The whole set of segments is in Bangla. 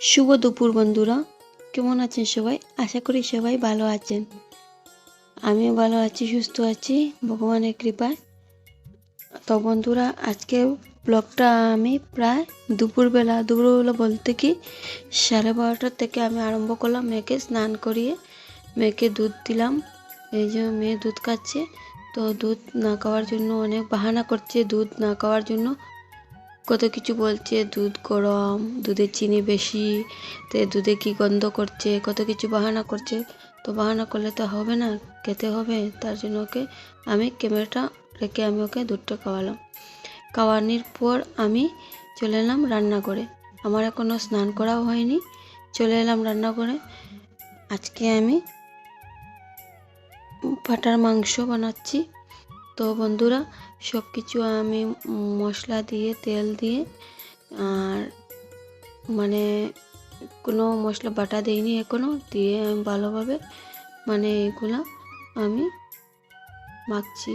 শুভ দুপুর বন্ধুরা। কেমন আছেন সবাই? আশা করি সবাই ভালো আছেন। আমিও ভালো আছি, সুস্থ আছি, ভগবানের কৃপায়। তো বন্ধুরা, আজকে ব্লগটা আমি প্রায় দুপুরবেলা দুপুরবেলা বলতে কি, সাড়ে বারোটার থেকে আমি আরম্ভ করলাম মেয়েকে স্নান করিয়ে। মেয়েকে দুধ দিলাম। এই যে মেয়ে দুধ খাচ্ছে। তো দুধ না খাওয়ার জন্য অনেক বাহানা করছে। দুধ না খাওয়ার জন্য কত কিছু বলছে, দুধ গরম, দুধে চিনি বেশি, তে দুধে কি গন্ধ করছে, কত কিছু বাহানা করছে, তো বাহানা করলে তো হবে না, খেতে হবে, তার জন্য ওকে আমি ক্যামেরাটা রেখে আমি ওকে দুধটা খাওয়ালাম। খাওয়ানোর পর আমি চলে এলাম রান্না করে আমার এখনও স্নান করাও হয়নি, চলে এলাম রান্না করে আজকে আমি পাটার মাংস বানাচ্ছি। তো বন্ধুরা সব কিছু আমি মশলা দিয়ে, তেল দিয়ে, আর মানে কোনো মশলা বাটা দিইনি এখনও দিয়ে আমি ভালোভাবে মানে এগুলো আমি মাখছি।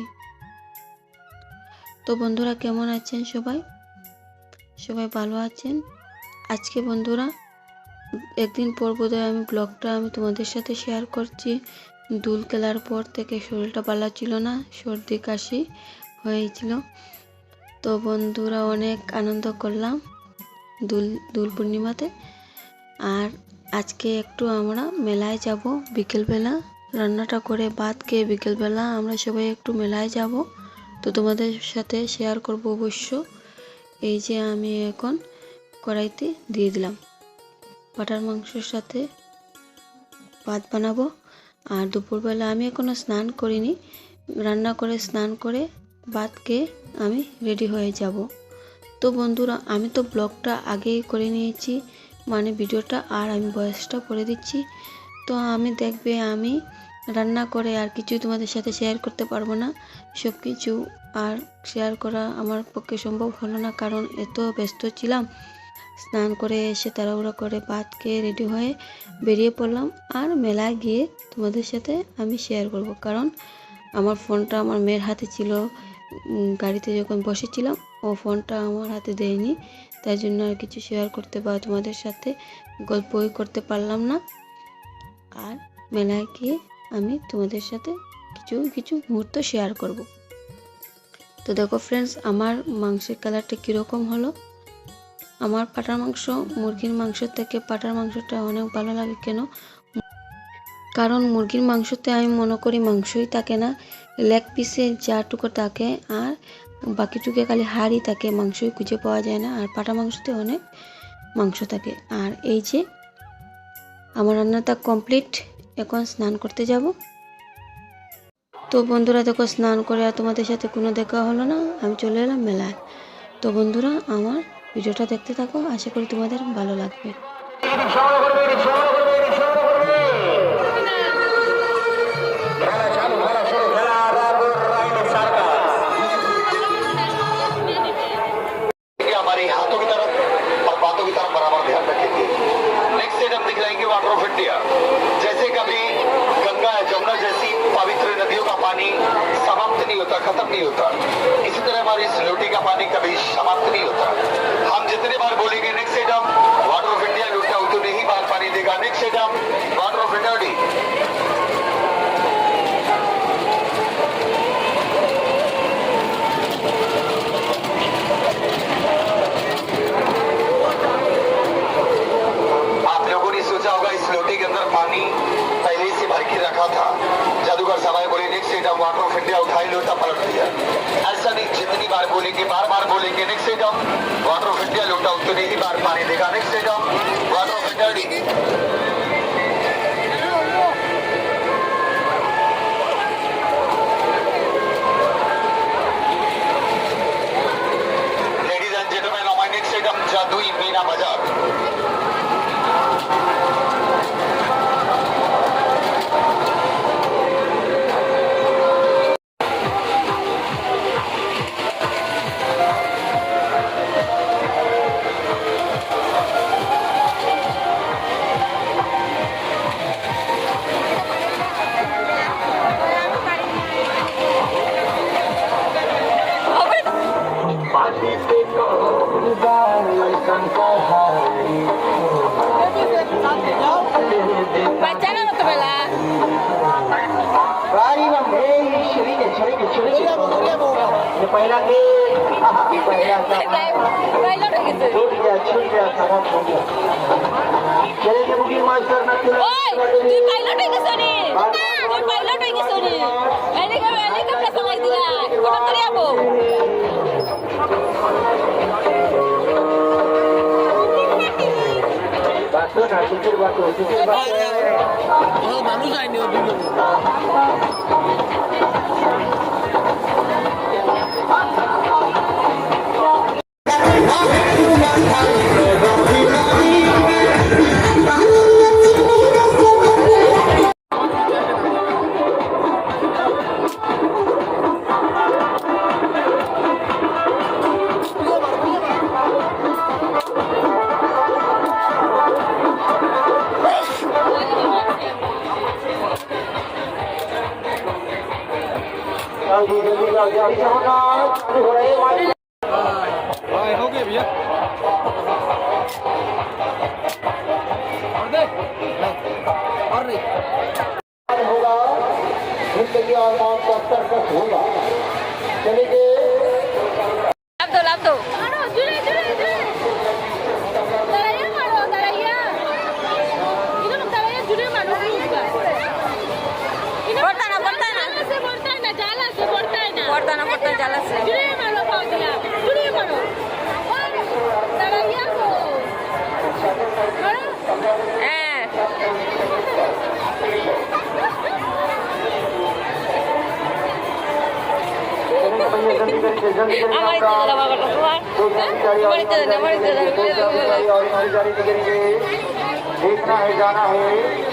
তো বন্ধুরা কেমন আছেন সবাই? সবাই ভালো আছেন? আজকে বন্ধুরা একদিন পর বোধহয় আমি ব্লগটা আমি তোমাদের সাথে শেয়ার করছি। দুল খেলার পর থেকে শরীরটা ভালো ছিল না, সর্দি কাশি হয়েছিল। তো বন্ধুরা, অনেক আনন্দ করলাম দুল দুল পূর্ণিমাতে। আর আজকে একটু আমরা মেলায় যাব বিকেলবেলা। রান্নাটা করে ভাত খেয়ে বিকেলবেলা আমরা সবাই একটু মেলায় যাব। তো তোমাদের সাথে শেয়ার করব অবশ্য। এই যে আমি এখন কড়াইতে দিয়ে দিলাম। পাটার মাংসের সাথে ভাত বানাবো। আর দুপুরবেলা আমি এখনও স্নান করিনি। রান্না করে স্নান করে ভাত খেয়ে আমি রেডি হয়ে যাব। তো বন্ধুরা, আমি তো ব্লগটা আগেই করে নিয়েছি মানে ভিডিওটা আর আমি বয়সটা করে দিচ্ছি। তো আমি দেখবে আমি রান্না করে আর কিছু তোমাদের সাথে শেয়ার করতে পারব না। সব কিছু আর শেয়ার করা আমার পক্ষে সম্ভব হলো না, কারণ এত ব্যস্ত ছিলাম। স্নান করে এসে তাড়াহুড়ো করে ভাত খেয়ে রেডি হয়ে বেরিয়ে পড়লাম আর মেলায় গিয়ে তোমাদের সাথে আমি শেয়ার করব, কারণ আমার ফোনটা আমার মেয়ের হাতে ছিল। গাড়িতে যখন বসেছিলাম, ও ফোনটা আমার হাতে দেয়নি। তাই জন্য আর কিছু শেয়ার করতে বা তোমাদের সাথে গল্পই করতে পারলাম না। আর মেলায় গিয়ে আমি তোমাদের সাথে কিছু কিছু মুহূর্ত শেয়ার করব। তো দেখো ফ্রেন্ডস আমার মাংসের কালারটা কীরকম হলো? আমার পাটার মাংস, মুরগির মাংস থেকে পাটার মাংসটা অনেক ভালো লাগে কেন? কারণ মুরগির মাংসতে আমি মনে করি মাংসই থাকে না। লেগ পিসে যাটুকু থাকে আর বাকিটুকে খালি হাড়ই থাকে, মাংসই খুঁজে পাওয়া যায় না। আর পাটা মাংসতে অনেক মাংস থাকে। আর এই যে আমার রান্নাটা কমপ্লিট, এখন স্নান করতে যাব। তো বন্ধুরা, দেখো স্নান করে আর তোমাদের সাথে কোনো দেখা হলো না, আমি চলে এলাম মেলায়। তো বন্ধুরা, আমার ভিডিওটা দেখতে থাকো, আশা করি তোমাদের ভালো লাগবে। होता खत्म नहीं होता इसी तरह हमारी इस लोटी का पानी कभी समाप्त नहीं होता हम जितने बार बोलेंगे नेक्स्ट सेट हम बोलेंगे बार बार बोलेंगे नेक्स्ट स्टेज जाओ वाटर ऑफ़ इंडिया लौटा, उसको नहीं बार पानी देगा नेक्स्ट स्टेज जाओ वाटर ऑफ़ इंडिया पहला गेट पहला छूट गया छूट गया खराब हो गया चलिए बुकिंग मास्टर ना ওই তুই পাইলট হয়ে গেছ রে তুই পাইলট হয়ে গেছ রে হেলিকপ্টার হেলিকপ্টার চালাই দিলা কোথা করে যাবো বাসো না টিকিট বাসো টিকিট বাসো মানুষ আইনি भाई हो गए भैया और दे और नहीं होगा जिंदगी और मौत का सर्कस होगा चलिए देखना है जाना है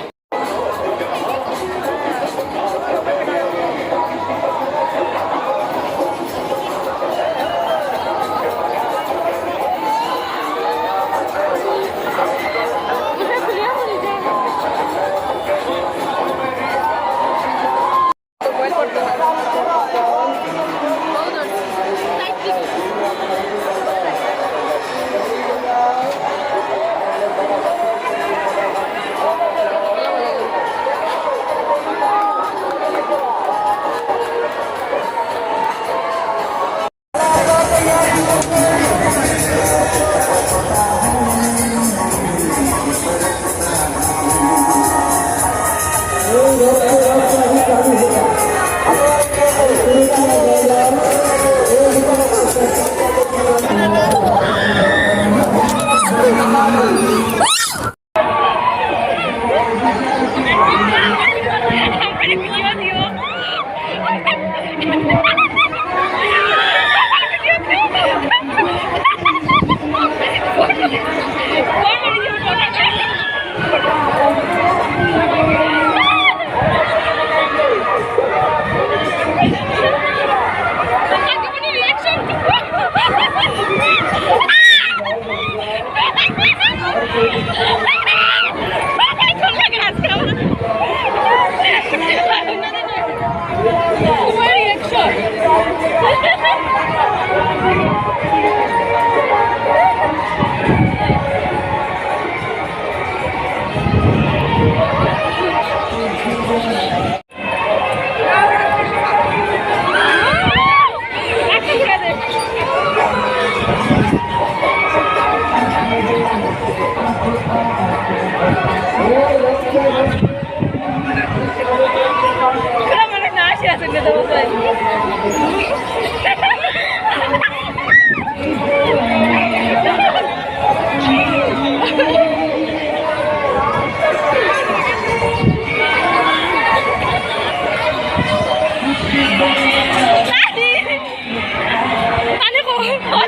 Ano ko? Ko?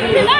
Hindi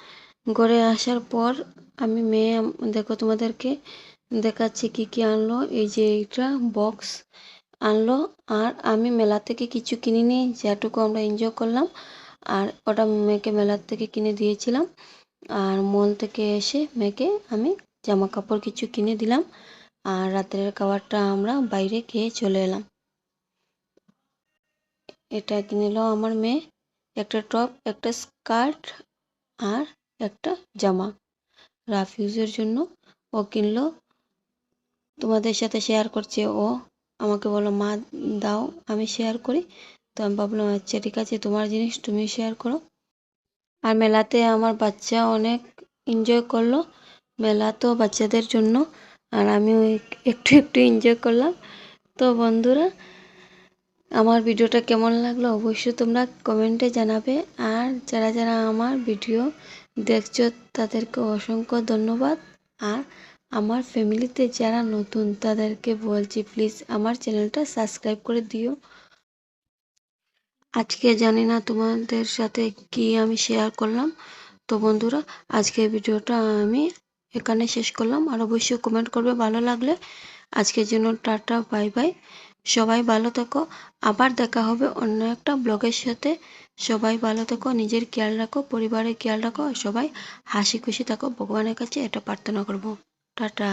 ঘরে আসার পর আমি মেয়ে, দেখো তোমাদেরকে দেখাচ্ছি কি কি আনলো। এই যে এইটা বক্স আনলো আর আমি মেলা থেকে কিছু কিনিনি, যেটুকু আমরা এনজয় করলাম। আর ওটা মেয়েকে মেলার থেকে কিনে দিয়েছিলাম। আর মল থেকে এসে মেয়েকে আমি জামা কাপড় কিছু কিনে দিলাম। আর রাতের খাবারটা আমরা বাইরে খেয়ে চলে এলাম। এটা কিনলো আমার মেয়ে। একটা টপ একটা স্কার্ট আর একটা জামা। রাফিউজের জন্য ও কিনলো। তোমাদের সাথে শেয়ার করছে ও। আমাকে বলো মা, দাও, আমি শেয়ার করি। তো আমি ভাবলাম আচ্ছা ঠিক আছে, তোমার জিনিস তুমি শেয়ার করো। আর মেলাতে আমার বাচ্চা অনেক এনজয় করল। মেলা তো বাচ্চাদের জন্য। আর এক- একটু একটু এনজয় করলাম। তো বন্ধুরা, আমার ভিডিওটা কেমন লাগল অবশ্যই তোমরা কমেন্টে জানাবে। আর যারা যারা আমার ভিডিও দেখছ, তাদেরকে অসংখ্য ধন্যবাদ। আর আমার ফ্যামিলিতে যারা নতুন, তাদেরকে বলছি প্লিজ আমার চ্যানেলটা সাবস্ক্রাইব করে দিও। আজকে জানি না তোমাদের সাথে কি আমি শেয়ার করলাম। তো বন্ধুরা, আজকের ভিডিওটা আমি এখানে শেষ করলাম। আর অবশ্যই কমেন্ট করবে, ভালো লাগলে। আজকের জন্য টাটা বাই বাই সবাই ভালো থেকো। আবার দেখা হবে অন্য একটা ব্লগের সাথে। সবাই ভালো থাকো, নিজের খেয়াল রাখো, পরিবারের খেয়াল রাখো সবাই হাসি খুশি থাকো। ভগবানের কাছে এটা প্রার্থনা করব। টাটা।